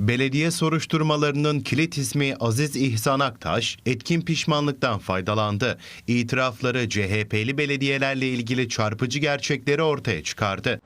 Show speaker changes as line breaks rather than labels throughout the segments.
Belediye soruşturmalarının kilit ismi Aziz İhsan Aktaş, etkin pişmanlıktan faydalandı. İtirafları CHP'li belediyelerle ilgili çarpıcı gerçekleri ortaya çıkardı.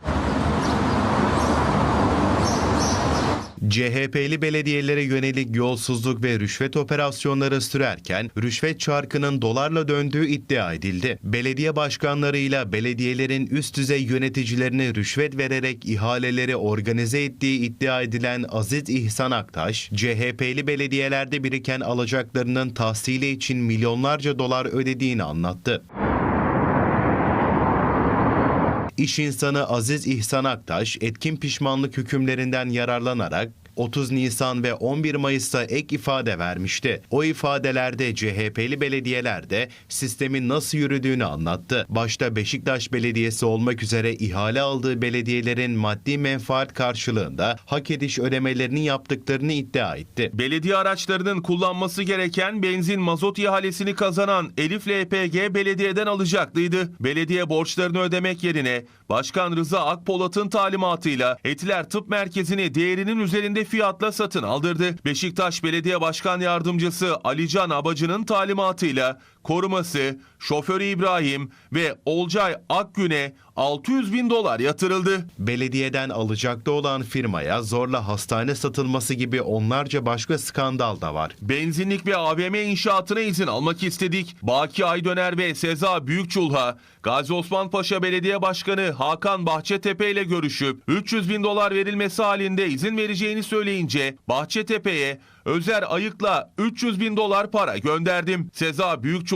CHP'li belediyelere yönelik yolsuzluk ve rüşvet operasyonları sürerken rüşvet çarkının dolarla döndüğü iddia edildi. Belediye başkanlarıyla belediyelerin üst düzey yöneticilerine rüşvet vererek ihaleleri organize ettiği iddia edilen Aziz İhsan Aktaş, CHP'li belediyelerde biriken alacaklarının tahsili için milyonlarca dolar ödediğini anlattı. İş insanı Aziz İhsan Aktaş etkin pişmanlık hükümlerinden yararlanarak 30 Nisan ve 11 Mayıs'ta ek ifade vermişti. O ifadelerde CHP'li belediyelerde sistemin nasıl yürüdüğünü anlattı. Başta Beşiktaş Belediyesi olmak üzere ihale aldığı belediyelerin maddi menfaat karşılığında hak ediş ödemelerini yaptıklarını iddia etti.
Belediye araçlarının kullanması gereken benzin mazot ihalesini kazanan Elif LPG belediyeden alacaklıydı. Belediye borçlarını ödemek yerine Başkan Rıza Akpolat'ın talimatıyla Etiler Tıp Merkezi'ni değerinin üzerinde fiyatla satın aldırdı. Beşiktaş Belediye Başkan Yardımcısı Alican Abacı'nın talimatıyla koruması, şoförü İbrahim ve Olcay Akgün'e 600 bin dolar yatırıldı.
Belediyeden alacaklı olan firmaya zorla hastane satılması gibi onlarca başka skandal da var.
Benzinlik ve AVM inşaatına izin almak istedik. Baki Aydöner ve Seza Büyükçulha, Gazi Osman Paşa Belediye Başkanı Hakan Bahçetepe ile görüşüp 300 bin dolar verilmesi halinde izin vereceğini söyleyince Bahçetepe'ye Özer Ayık'la 300 bin dolar para gönderdim. Seza Büyükçulha,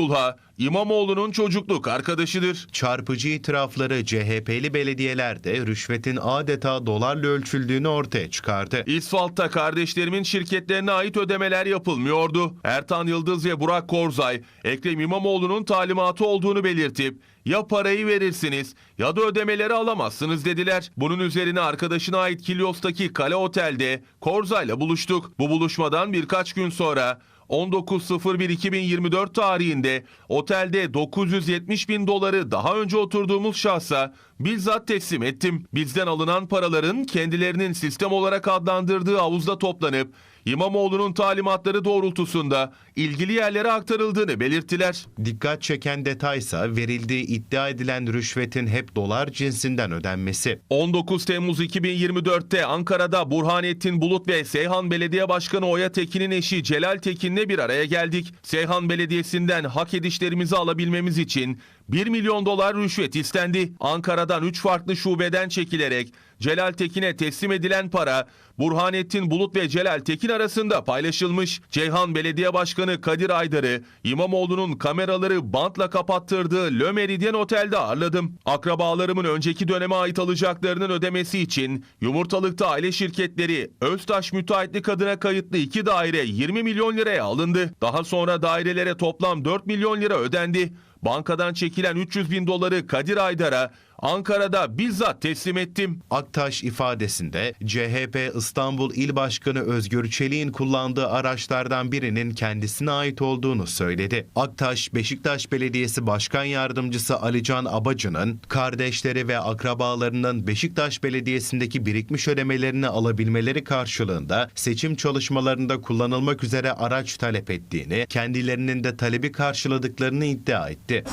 İmamoğlu'nun çocukluk arkadaşıdır.
Çarpıcı itirafları CHP'li belediyelerde rüşvetin adeta dolarla ölçüldüğünü ortaya çıkardı.
İsfalt'ta kardeşlerimin şirketlerine ait ödemeler yapılmıyordu. Ertan Yıldız ve Burak Korzay, Ekrem İmamoğlu'nun talimatı olduğunu belirtip ya parayı verirsiniz ya da ödemeleri alamazsınız dediler. Bunun üzerine arkadaşına ait Kilyos'taki Kale Otel'de Korzay'la buluştuk. Bu buluşmadan birkaç gün sonra 19.01.2024 tarihinde otelde 970 bin doları daha önce oturduğumuz şahsa bizzat teslim ettim. Bizden alınan paraların kendilerinin sistem olarak adlandırdığı havuzda toplanıp İmamoğlu'nun talimatları doğrultusunda ilgili yerlere aktarıldığını belirttiler.
Dikkat çeken detaysa verildiği iddia edilen rüşvetin hep dolar cinsinden ödenmesi.
19 Temmuz 2024'te Ankara'da Burhanettin Bulut ve Seyhan Belediye Başkanı Oya Tekin'in eşi Celal Tekin'le bir araya geldik. Seyhan Belediyesi'nden hak edişlerimizi alabilmemiz için 1 milyon dolar rüşvet istendi. Ankara'dan 3 farklı şubeden çekilerek Celal Tekin'e teslim edilen para Burhanettin Bulut ve Celal Tekin arasında paylaşılmış. Ceyhan Belediye Başkanı Kadir Aydar'ı İmamoğlu'nun kameraları bantla kapattırdığı Le Meridien Otel'de ağırladım. Akrabalarımın önceki döneme ait alacaklarının ödemesi için Yumurtalık'ta aile şirketleri Öztaş Müteahhitlik adına kayıtlı iki daire 20 milyon liraya alındı. Daha sonra dairelere toplam 4 milyon lira ödendi. Bankadan çekilen 300 bin doları Kadir Aydar'a Ankara'da bizzat teslim ettim.
Aktaş ifadesinde CHP İstanbul İl Başkanı Özgür Çelik'in kullandığı araçlardan birinin kendisine ait olduğunu söyledi. Aktaş, Beşiktaş Belediyesi Başkan Yardımcısı Alican Abacı'nın kardeşleri ve akrabalarının Beşiktaş Belediyesi'ndeki birikmiş ödemelerini alabilmeleri karşılığında seçim çalışmalarında kullanılmak üzere araç talep ettiğini, kendilerinin de talebi karşıladıklarını iddia etti.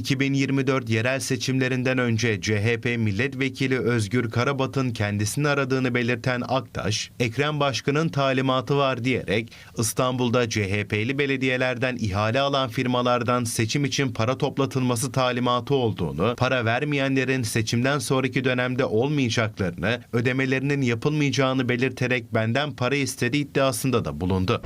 2024 yerel seçimlerinden önce CHP milletvekili Özgür Karabat'ın kendisini aradığını belirten Aktaş, Ekrem Başkan'ın talimatı var diyerek İstanbul'da CHP'li belediyelerden ihale alan firmalardan seçim için para toplatılması talimatı olduğunu, para vermeyenlerin seçimden sonraki dönemde olmayacaklarını, ödemelerinin yapılmayacağını belirterek benden para istedi iddiasında da bulundu.